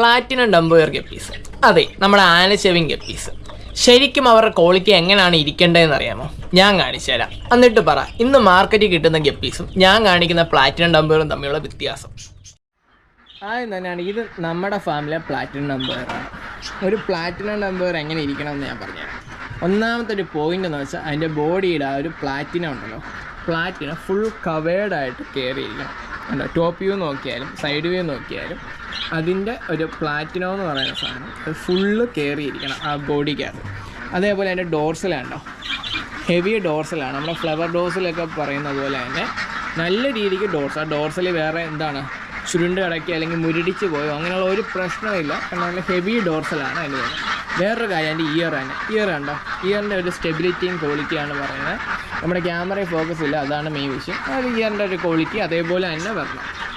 Platinum Dumbo ear guppies അതെ നമ്മുടെ ആനച്ചെവിങ് guppies ശരിക്കും അവരുടെ ക്വാളിറ്റി എങ്ങനെയാണ് ഇരിക്കേണ്ടതെന്ന് അറിയാമോ? ഞാൻ കാണിച്ചു തരാം. എന്നിട്ട് പറ ഇന്ന് മാർക്കറ്റിൽ കിട്ടുന്ന ഗപ്പീസും ഞാൻ കാണിക്കുന്ന പ്ലാറ്റിനം ഡംബോയറും തമ്മിലുള്ള വ്യത്യാസം. ആദ്യം തന്നെയാണ് ഇത് നമ്മുടെ ഫാമിലെ പ്ലാറ്റിനം ഡംബോയറാണ് ഒരു പ്ലാറ്റിനം ഡംബോയർ എങ്ങനെ ഇരിക്കണം എന്ന് ഞാൻ പറഞ്ഞുതരാം. ഒന്നാമത്തെ ഒരു പോയിന്റ് എന്ന് വെച്ചാൽ അതിന്റെ ബോഡിയുടെ ആ ഒരു പ്ലാറ്റിനം ഉണ്ടല്ലോ. പ്ലാറ്റിനം ഫുൾ കവേർഡായിട്ട് കയറിയിരിക്കണം അല്ല ടോപ്പ് വ്യൂ നോക്കിയാലും സൈഡ് വ്യൂ നോക്കിയാലും അതിന്റെ ഒരു പ്ലാറ്റിനോ എന്ന് പറയുന്ന സാധനം. അത് ഫുള്ള് കയറിയിരിക്കണം ആ ബോഡിക്കകത്ത്. അതേപോലെ അതിന്റെ ഡോർസിലുണ്ടോ ഹെവി ഡോർസിലാണ് നമ്മുടെ ഫ്ലവർ ഡോർസിലൊക്കെ പറയുന്നത് പോലെ തന്നെ നല്ല രീതിക്ക് ഡോർസ് ആ ഡോർസിൽ വേറെ എന്താണ്? ചുരുണ്ട് കിടക്കി അല്ലെങ്കിൽ മുരടിച്ച് പോയോ? അങ്ങനെയുള്ള ഒരു പ്രശ്നമില്ല കാരണം നല്ല ഹെവി ഡോർസലാണ് അതിന് പോലെ വേറൊരു കാര്യം അതിന്റെ ഇയർ ആണ്. ഇയർ ഉണ്ടോ? ഇയറിന്റെ ഒരു സ്റ്റെബിലിറ്റിയും ക്വാളിറ്റിയാണ് പറയുന്നത്. നമ്മുടെ ക്യാമറയിൽ ഫോക്കസ് ഇല്ല. അതാണ് മെയിൻ വിഷയം അത് ഇയറിന്റെ ഒരു ക്വാളിറ്റി അതേപോലെ തന്നെ വരണം.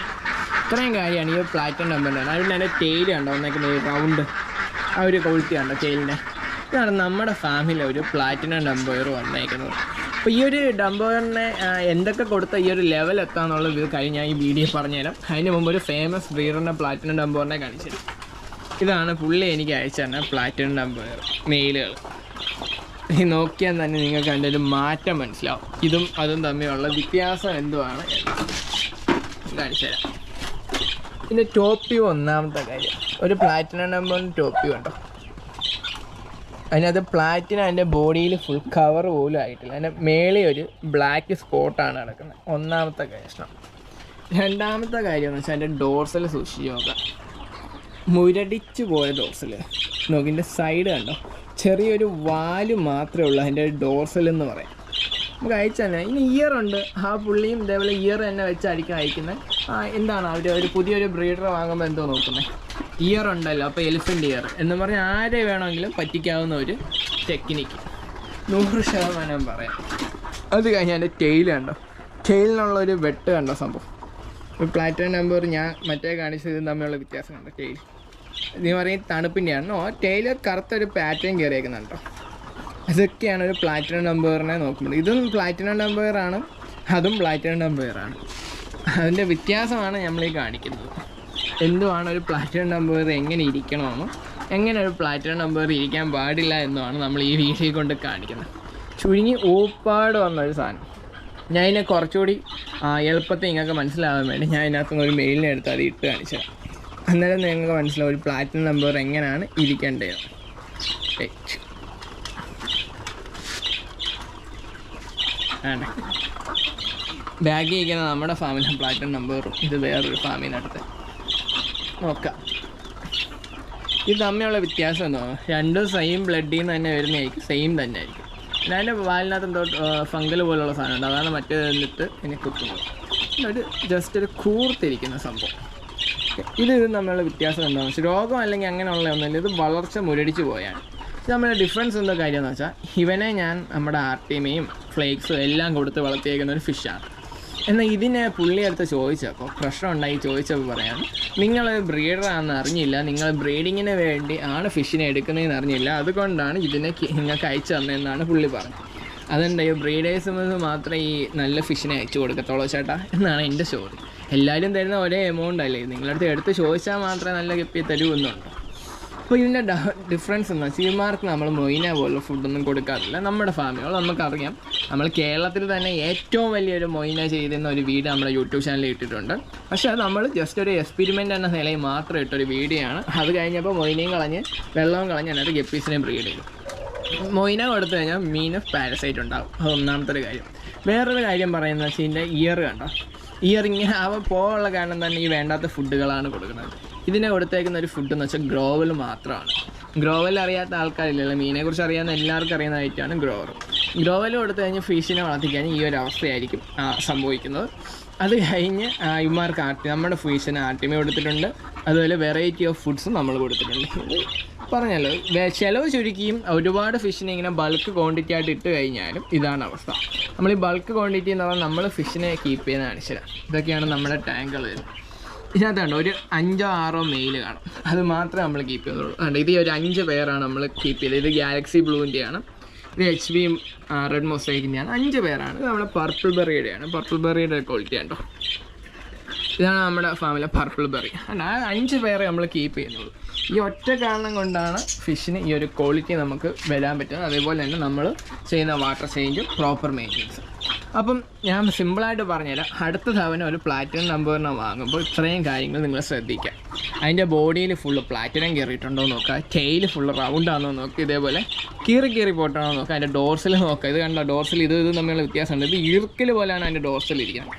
ഇത്രയും കാര്യമാണ് ഈ പ്ലാറ്റിനം നമ്പറിന്റെ അതിന്റെ അതിന്റെ ടെയിൽ കണ്ടോ? ഒന്നേക്കുന്ന റൗണ്ട് ആ ഒരു ക്വാളിറ്റി കണ്ടോ ടെയിലിന്റെ ഇതാണ് നമ്മുടെ ഫാമിലി ഒരു പ്ലാറ്റിനം ഡംബോയർ വന്നേക്കുന്നത്. അപ്പോൾ ഈ ഒരു ഡംബോയറിനെ എന്തൊക്കെ കൊടുത്ത ഈ ഒരു ലെവൽ എത്താന്നുള്ളത് ഇത് കഴിഞ്ഞ് ഞാൻ ഈ വീഡിയോ പറഞ്ഞുതരാം. അതിന് മുമ്പ് ഒരു ഫേമസ് ബ്രീഡറിന്റെ പ്ലാറ്റിനം ഡംബോറിനെ കാണിച്ചു ഇതാണ് പുള്ളി എനിക്ക് അയച്ചു തന്നെ പ്ലാറ്റിനം ഡംബോയർ മെയിലുകൾ ഈ നോക്കിയാൽ തന്നെ നിങ്ങൾക്ക് അതിന്റെ ഒരു മാറ്റം മനസ്സിലാവും. ഇതും അതും തമ്മിലുള്ള വ്യത്യാസം എന്തുവാണ് കാണിച്ചു തരാം ഇതിന്റെ ടോപ്പി ഒന്നാമത്തെ കാര്യം. ഒരു പ്ലാറ്റിനം നമ്പറിന് ടോപ്പ് വ്യൂ ഉണ്ടോ അതിനകത്ത് പ്ലാറ്റിനം അതിന്റെ ബോഡിയിൽ ഫുൾ കവർ പോലും ആയിട്ടില്ല. അതിന്റെ മേളിൽ ഒരു ബ്ലാക്ക് സ്പോട്ടാണ് കിടക്കുന്നത് ഒന്നാമത്തെ പ്രശ്നം. രണ്ടാമത്തെ കാര്യം എന്ന് വെച്ചാൽ അതിന്റെ ഡോർസൽ സൂക്ഷിച്ച് നോക്കാം. മുരടിച്ച് പോയ ഡോർസൽ നോക്കിന്റെ സൈഡ് കണ്ടോ? ചെറിയൊരു വാൽ മാത്രമേ ഉള്ളൂ അതിന്റെ ഡോർസൽ എന്ന് പറയാം. നമുക്ക് അയച്ചു തന്നെ ഇനി ഇയർ ഉണ്ട്. ആ പുള്ളിയും ഇതേപോലെ ഇയർ തന്നെ വെച്ചായിരിക്കും അയക്കുന്നത് എന്താണ് അവർ ഒരു പുതിയൊരു ബ്രീഡർ വാങ്ങുമ്പോൾ എന്തോ നോക്കുന്നത് ഇയർ ഉണ്ടല്ലോ അപ്പോൾ എലിഫന്റ് ഇയർ എന്ന് പറഞ്ഞാൽ ആരെ വേണമെങ്കിലും പറ്റിക്കാവുന്ന ഒരു ടെക്നിക്ക് നൂറ് ശതമാനം പറയാം. അത് കഴിഞ്ഞ് എന്റെ ടെയിൽ കണ്ടോ? ടെയിലിനുള്ള ഒരു വെട്ട് കണ്ടോ സംഭവം? പ്ലാറ്റിനം നമ്പർ ഞാൻ മറ്റേ കാണിച്ചത് തമ്മിലുള്ള വ്യത്യാസം കണ്ടോ ടെയിൽ ഇത് പറയും തണുപ്പിന്റെയാണോ ടെയിലർ കറുത്തൊരു പാറ്റേൺ കയറിയേക്കുന്നുണ്ടോ അതൊക്കെയാണ് ഒരു പ്ലാറ്റിനം നമ്പറിനെ നോക്കുന്നത് ഇതും പ്ലാറ്റിനം നമ്പറാണ് അതും പ്ലാറ്റിനം നമ്പറാണ് അതിന്റെ വ്യത്യാസമാണ് നമ്മൾ ഈ കാണിക്കുന്നത്. എന്തുമാണ് ഒരു പ്ലാറ്റിനം നമ്പർ എങ്ങനെ ഇരിക്കണമെന്നും എങ്ങനെ ഒരു പ്ലാറ്റിനം നമ്പർ ഇരിക്കാൻ പാടില്ല എന്നുമാണ് നമ്മൾ ഈ വീഡിയോ കൊണ്ട് കാണിക്കുന്നത്. ചുരുങ്ങി ഊപ്പാട് വന്നൊരു സാധനം. ഞാൻ ഇതിനെ കുറച്ചുകൂടി എളുപ്പത്തിൽ നിങ്ങൾക്ക് മനസ്സിലാവാൻ വേണ്ടി ഞാൻ ഇതിനകത്തുനിന്ന് ഒരു മെയിലിനെ എടുത്ത് അത് ഇട്ട് കാണിച്ചു തരാം. അന്നേരം നിങ്ങൾക്ക് മനസ്സിലാവും ഒരു പ്ലാറ്റിനം നമ്പർ എങ്ങനെയാണ് ഇരിക്കേണ്ടത്. ആണ്. ബാഗിൽ ഇരിക്കുന്ന നമ്മുടെ ഫാമിലെ പ്ലാറ്റൺ നമ്പറും ഇത് വേറൊരു ഫാമിനടുത്ത് നോക്കാം. ഇത് തമ്മിലുള്ള വ്യത്യാസം എന്തോ രണ്ടും സെയിം ബ്ലഡിൽ നിന്ന് തന്നെ വരുന്നതായിരിക്കും സെയിം തന്നെ ആയിരിക്കും. പിന്നെ അതിന്റെ വാലിനകത്ത് എന്തോ ഫംഗൽ പോലുള്ള സാധനം ഉണ്ട്. അതാണ് മറ്റേ എന്നിട്ട് ഇനി കുത്തുന്നത്. ഒരു ജസ്റ്റ് ഒരു കൂർത്തിരിക്കുന്ന സംഭവം. ഇത് ഇത് തമ്മിലുള്ള വ്യത്യാസം എന്താണെന്ന് വെച്ചാൽ രോഗം അല്ലെങ്കിൽ അങ്ങനെയുള്ള ഒന്നുമില്ല. ഇത് വളർച്ച മുരടിച്ച് പോയാണ്. തമ്മിലുള്ള ഡിഫറൻസ് എന്തോ കാര്യം എന്ന് വെച്ചാൽ ഇവനെ ഞാൻ നമ്മുടെ ആർട്ടിമയും ഫ്ലേക്സും എല്ലാം കൊടുത്ത് വളർത്തിയേക്കുന്ന ഒരു ഫിഷാണ് എന്നാൽ ഇതിനെ പുള്ളി അടുത്ത് ചോദിച്ചപ്പോൾ പ്രശ്നം ഉണ്ടായി ചോദിച്ചപ്പോൾ പറയാം. നിങ്ങൾ ബ്രീഡറാണെന്ന് അറിഞ്ഞില്ല. നിങ്ങൾ ബ്രീഡിങ്ങിന് വേണ്ടി ആണ് ഫിഷിനെ എടുക്കുന്നതെന്ന് അറിഞ്ഞില്ല. അതുകൊണ്ടാണ് ഇതിനെ നിങ്ങൾക്ക് അയച്ചു തന്നതെന്നാണ് പുള്ളി പറഞ്ഞത്. അതുകൊണ്ട് ഈ ബ്രീഡേഴ്സ് മാത്രമേ ഈ നല്ല ഫിഷിനെ അയച്ചു കൊടുക്കത്തുള്ളൂ ചേട്ടാ എന്നാണ് എന്റെ ചോദ്യം. എല്ലാവരും തരുന്ന ഒരേ എമൗണ്ട് അല്ലേ? നിങ്ങളടുത്ത് എടുത്ത് ചോദിച്ചാൽ മാത്രമേ നല്ല കപ്പി തരൂ എന്നുണ്ട് അപ്പോൾ ഇതിന്റെ ഡിഫറൻസ് എന്താ? ചീമാർക്ക് നമ്മൾ മൊയിന പോലുള്ള ഫുഡൊന്നും കൊടുക്കാറില്ല. നമ്മുടെ ഫാമിലുകൾ നമുക്കറിയാം. നമ്മൾ കേരളത്തിൽ തന്നെ ഏറ്റവും വലിയൊരു മൊയിന ചെയ്തിരുന്ന ഒരു വീഡിയോ നമ്മുടെ യൂട്യൂബ് ചാനലിൽ ഇട്ടിട്ടുണ്ട്. പക്ഷേ അത് നമ്മൾ ജസ്റ്റ് ഒരു എക്സ്പെരിമെന്റ് എന്ന നിലയിൽ മാത്രം ഇട്ടൊരു വീഡിയോ ആണ്. അത് കഴിഞ്ഞപ്പോൾ മൊയിനയും കളഞ്ഞ് വെള്ളവും കളഞ്ഞ് അതിനകത്ത് ഗപ്പീസിനെ ബ്രീഡ് ചെയ്തു. മൊയിന കൊടുത്തു കഴിഞ്ഞാൽ മീൻ പാരസൈറ്റ് ഉണ്ടാകും അത് ഒന്നാമത്തെ ഒരു കാര്യം. വേറൊരു കാര്യം പറയുന്നത് വെച്ചാൽ ഇതിന്റെ ഇയർ കണ്ടോ? ഇയർ ഇങ്ങനെ അവ പോകാനുള്ള കാരണം തന്നെ ഈ വേണ്ടാത്ത ഫുഡുകളാണ് കൊടുക്കുന്നത്. ഇതിനെ കൊടുത്തേക്കുന്ന ഒരു ഫുഡ് എന്ന് വെച്ചാൽ ഗ്രോവൽ മാത്രമാണ്. ഗ്രോവൽ അറിയാത്ത ആൾക്കാരില്ലല്ലോ. മീനെക്കുറിച്ച് അറിയാവുന്ന എല്ലാവർക്കും അറിയുന്ന ഐറ്റമാണ് ഗ്രോവർ ഗ്രോവൽ കൊടുത്തു കഴിഞ്ഞാൽ ഫിഷിനെ വളർത്തിക്കാൻ ഈ ഒരു അവസ്ഥയായിരിക്കും സംഭവിക്കുന്നത്. അത് കഴിഞ്ഞ് ഇമാർക്ക് ആട്ടി നമ്മുടെ ഫിഷിന് ആർട്ടിമ കൊടുത്തിട്ടുണ്ട്. അതുപോലെ വെറൈറ്റി ഓഫ് ഫുഡ്സും നമ്മൾ കൊടുത്തിട്ടുണ്ട്. പറഞ്ഞല്ലോ ചിലവ് ചുരുക്കിയും ഒരുപാട് ഫിഷിനെ ഇങ്ങനെ ബൾക്ക് ക്വാണ്ടിറ്റി ആയിട്ട് ഇട്ട് കഴിഞ്ഞാലും ഇതാണ് അവസ്ഥ. നമ്മൾ ഈ ബൾക്ക് ക്വാണ്ടിറ്റി എന്ന് പറഞ്ഞാൽ നമ്മൾ ഫിഷിനെ കീപ്പ് ചെയ്യുന്ന ശരി ഇതൊക്കെയാണ് നമ്മുടെ ടാങ്കുകൾ ഇതിനകത്തുണ്ട് ഒരു അഞ്ചോ ആറോ മെയിൽ കാണും. അത് മാത്രമേ നമ്മൾ കീപ്പ് ചെയ്തുള്ളൂ അതുകൊണ്ട് ഇത് ഒരു അഞ്ച് പേരാണ് നമ്മൾ കീപ്പ് ചെയ്തത്. ഇത് ഗാലക്സി ബ്ലൂവിന്റെയാണ് ഇത് എച്ച് ബി റെഡ് മൊസൈക്കിന്റെയാണ് അഞ്ച് പേരാണ്. ഇത് നമ്മുടെ പർപ്പിൾ ബെറിയുടെയാണ് പർപ്പിൾ ബെറിയുടെ ക്വാളിറ്റി ഉണ്ടോ ഇതാണ് നമ്മുടെ ഫാമിലെ പർപ്പിൾ ബെറി ആ അഞ്ച് പേരെ നമ്മൾ കീപ്പ് ചെയ്യുന്നുള്ളൂ. ഈ ഒറ്റ കാരണം കൊണ്ടാണ് ഫിഷിന് ഈ ഒരു ക്വാളിറ്റി നമുക്ക് വരാൻ പറ്റുന്നത്. അതേപോലെ തന്നെ നമ്മൾ ചെയ്യുന്ന വാട്ടർ ചേഞ്ചും പ്രോപ്പർ മെയിന്റെനൻസും അപ്പം ഞാൻ സിമ്പിളായിട്ട് പറഞ്ഞുതരാം. അടുത്ത തവണ ഒരു പ്ലാറ്റിനം നമ്പറിനെ വാങ്ങുമ്പോൾ ഇത്രയും കാര്യങ്ങൾ നിങ്ങൾ ശ്രദ്ധിക്കുക. അതിന്റെ ബോഡിയിൽ ഫുള്ള് പ്ലാറ്റിനം കയറിയിട്ടുണ്ടോ നോക്കുക. ടെയിൽ ഫുള്ള് റൗണ്ട് ആണോ നോക്കുക. ഇതേപോലെ കീറി കീറി പോട്ടാണോ നോക്കുക. അതിന്റെ ഡോർസിൽ നോക്കുക. ഇത് കണ്ടോ? ഡോർസിൽ ഇത് ഇത് തമ്മിലുള്ള വ്യത്യാസമുണ്ട്. ഇത് ഈർക്കിൽ പോലെയാണ് അതിന്റെ ഡോർസിൽ ഇരിക്കുന്നത്.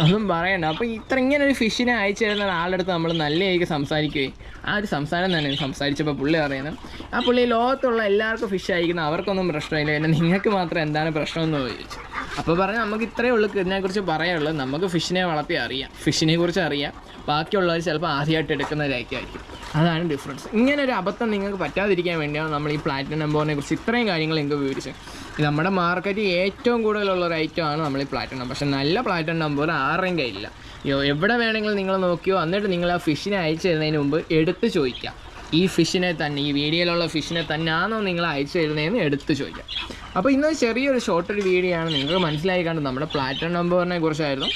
ഒന്നും പറയണ്ട. അപ്പോൾ ഇത്ര ഇങ്ങനെ ഒരു ഫിഷിനെ അയച്ചു തരുന്ന ആളുടെ അടുത്ത് നമ്മൾ നല്ല രീതിക്ക് സംസാരിക്കുകയും ആ ഒരു സംസാരം തന്നെ സംസാരിച്ചപ്പോൾ പുള്ളി പറയുന്നത് ആ പുള്ളി ലോകത്തുള്ള എല്ലാവർക്കും ഫിഷ് അയക്കുന്ന അവർക്കൊന്നും പ്രശ്നമില്ല. പിന്നെ നിങ്ങൾക്ക് മാത്രം എന്താണ് പ്രശ്നമെന്ന് ചോദിച്ചു. അപ്പോൾ പറഞ്ഞാൽ നമുക്ക് ഇത്രയേ ഉള്ളൂ ഇതിനെക്കുറിച്ച് പറയാനുള്ളത് നമുക്ക് ഫിഷിനെ വളർത്തി അറിയാം. ഫിഷിനെ കുറിച്ച് അറിയാം. ബാക്കിയുള്ളവർ ചിലപ്പോൾ ആദ്യമായിട്ട് എടുക്കുന്നതായിരിക്കും അതാണ് ഡിഫറൻസ് ഇങ്ങനെ ഒരു അബദ്ധം നിങ്ങൾക്ക് പറ്റാതിരിക്കാൻ വേണ്ടിയാണ് നമ്മൾ ഈ പ്ലാറ്റിനം നമ്പറിനെ കുറിച്ച് ഇത്രയും കാര്യങ്ങൾ നിങ്ങൾക്ക് വിവരിച്ചത്. നമ്മുടെ മാർക്കറ്റിൽ ഏറ്റവും കൂടുതലുള്ള ഒരു ഐറ്റം ആണ് നമ്മൾ ഈ പ്ലാറ്റിനം പക്ഷേ നല്ല പ്ലാറ്റിനം നമ്പർ ആരുടെയും കയ്യില്ല എവിടെ വേണമെങ്കിലും നിങ്ങൾ നോക്കിയോ എന്നിട്ട് നിങ്ങൾ ആ ഫിഷിനെ അയച്ചു തരുന്നതിന് മുമ്പ് എടുത്ത് ചോദിക്കാം. ഈ ഫിഷിനെ തന്നെ ഈ വീഡിയോയിലുള്ള ഫിഷിനെ തന്നെയാണോ നിങ്ങൾ അയച്ചു തരുന്നതെന്ന് എടുത്ത് ചോദിക്കാം. അപ്പോൾ ഇന്ന് ചെറിയൊരു ഷോർട്ട് ഒരു വീഡിയോ ആണ്. നിങ്ങൾക്ക് മനസ്സിലായി കണ്ടത് നമ്മുടെ പ്ലാറ്റിനം നമ്പറിനെ കുറിച്ചായിരുന്നു.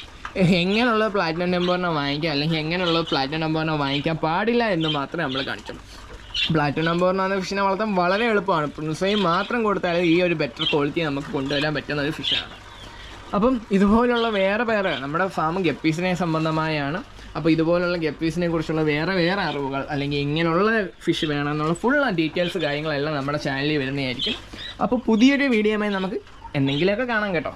എങ്ങനെയുള്ള പ്ലാറ്റിനം നമ്പറിനെ വാങ്ങിക്കാം അല്ലെങ്കിൽ എങ്ങനെയുള്ള പ്ലാറ്റിനം നമ്പറിനെ വാങ്ങിക്കാൻ പാടില്ല എന്ന് മാത്രമേ നമ്മൾ കാണിച്ചുള്ളൂ. പ്ലാറ്റിനം നമ്പറിനാണ് ഫിഷിനെ വളർത്താൻ വളരെ എളുപ്പമാണ്. പ്രിൻസൈ മാത്രം കൊടുത്താൽ ഈ ഒരു ബെറ്റർ ക്വാളിറ്റി നമുക്ക് കൊണ്ടുവരാൻ പറ്റുന്ന ഒരു ഫിഷാണ് അപ്പം ഇതുപോലുള്ള വേറെ വേറെ നമ്മുടെ ഫാം ഗപ്പീസിനെ സംബന്ധമായാണ്. അപ്പോൾ ഇതുപോലുള്ള ഗപ്പീസിനെ കുറിച്ചുള്ള വേറെ വേറെ അറിവുകൾ അല്ലെങ്കിൽ ഇങ്ങനെയുള്ള ഫിഷ് വേണമെന്നുള്ള ഫുൾ ഡീറ്റെയിൽസ് കാര്യങ്ങളെല്ലാം നമ്മുടെ ചാനലിൽ വരുന്നതായിരിക്കും. അപ്പോൾ പുതിയൊരു വീഡിയോയുമായി നമുക്ക് എന്തെങ്കിലുമൊക്കെ കാണാം കേട്ടോ.